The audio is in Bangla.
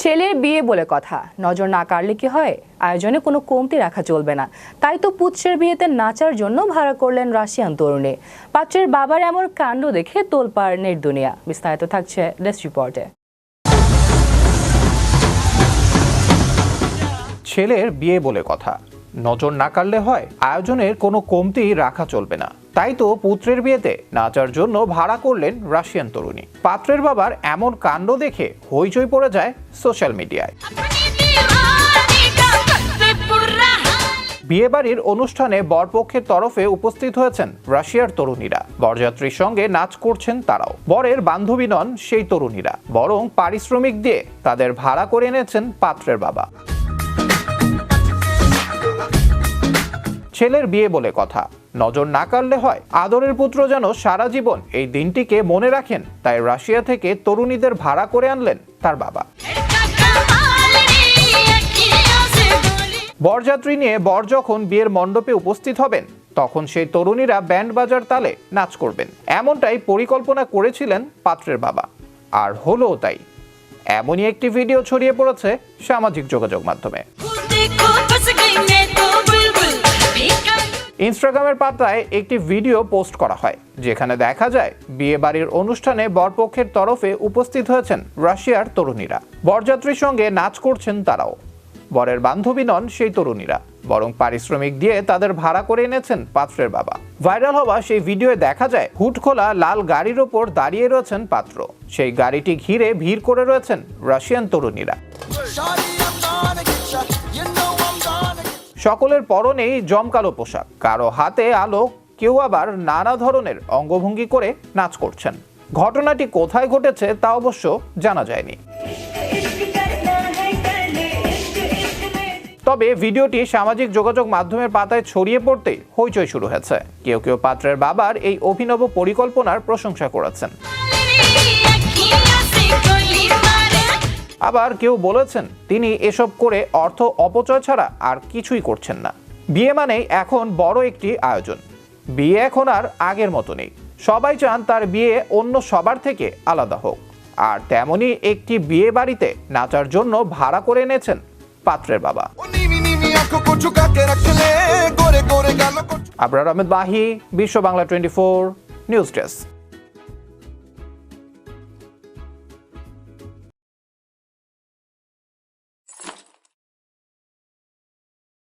ছেলের বিয়ে বলে কথা। নজর না কাড়লে কি হয়? আয়োজনে কোনো কমতি রাখা চলবে না। তাই তো পুত্রের বিয়েতে নাচার জন্য ভাড়া করলেন রাশিয়ান তরুণী। পাত্রের বাবার এমন কাণ্ড দেখে তোলপাড় নেট দুনিয়া বিস্তারিত থাকছে ডেস্ক রিপোর্টে। ছেলের বিয়ে বলে কথা। নজর না কাড়লে হয়, আয়োজনের কোনো কমতি রাখা চলবে না। তাই তো পুত্রের বিয়েতে নাচার জন্য ভাড়া করলেন রাশিয়ান তরুণী। পাত্রের বাবার এমন কাণ্ড দেখে হইচই পড়ে যায় সোশ্যাল মিডিয়ায়। বিয়েবাড়ির অনুষ্ঠানে বরপক্ষের তরফে উপস্থিত হয়েছেন রাশিয়ার তরুণীরা। বরযাত্রীর সঙ্গে নাচ করছেন তারাও। বরের বান্ধবী নন সেই তরুণীরা, বরং পারিশ্রমিক দিয়ে তাদের ভাড়া করে এনেছেন পাত্রের বাবা। ছেলের বিয়ে বলে কথা নজর না কাড়লে হয়। আদরের পুত্র যেন সারা জীবন এই দিনটিকে মনে রাখেন, তাই রাশিয়া থেকে তরুণীদের ভাড়া করে আনলেন তার বাবা। বরযাত্রী নিয়ে বর যখন বিয়ের মণ্ডপে উপস্থিত হবেন, তখন সেই তরুণীরা ব্যান্ড বাজার তালে নাচ করবেন। এমনটাই পরিকল্পনা করেছিলেন পাত্রের বাবা। আর হলো তাই। এমনই একটি ভিডিও ছড়িয়ে পড়েছে সামাজিক যোগাযোগ মাধ্যমে। ইনস্টাগ্রামের পাতায় একটি ভিডিও পোস্ট করা হয়, যেখানে দেখা যায় বিয়ে বাড়ির অনুষ্ঠানে বরপক্ষের তরফে উপস্থিত হয়েছেন রাশিয়ার তরুণীরা। বরযাত্রীর সঙ্গে নাচ করছেন তারাও। বরের বান্ধবী নন সেই তরুণীরা, বরং পারিশ্রমিক দিয়ে তাদের ভাড়া করে এনেছেন পাত্রের বাবা। ভাইরাল হওয়া সেই ভিডিওয়ে দেখা যায়, হুট খোলা লাল গাড়ির ওপর দাঁড়িয়ে রয়েছেন পাত্র। সেই গাড়িটি ঘিরে ভিড় করে রয়েছেন রাশিয়ান তরুণীরা। সকলের পরনেই জমকালো পোশাক। কারও হাতে আলো, কেউ আবার নানা ধরনের অঙ্গভঙ্গি করে নাচ করছেন। ঘটনাটি কোথায় ঘটেছে তা অবশ্য জানা যায়নি। তবে ভিডিওটি সামাজিক যোগাযোগ মাধ্যমের পাতায় ছড়িয়ে পড়তেই হইচই শুরু হয়েছে। কেউ কেউ পাত্রের বাবার এই অভিনব পরিকল্পনার প্রশংসা করেছেন। আবার কেউ বলেছেন তিনি এসব করে অর্থ অপচয় ছাড়া আর কিছুই করছেন না। বিয়ে মানেই এখন বড় একটি আয়োজন। বিয়ে এখন আর আগের মতো নেই। সবাই চান তার বিয়ে অন্য সবার থেকে আলাদা হোক। আর তেমনই একটি বিয়ে বাড়িতে নাচার জন্য ভাড়া করে এনেছেন পাত্রের বাবা। আবরার আহমেদ বাহি Bishwa Bangla twenty four news desk.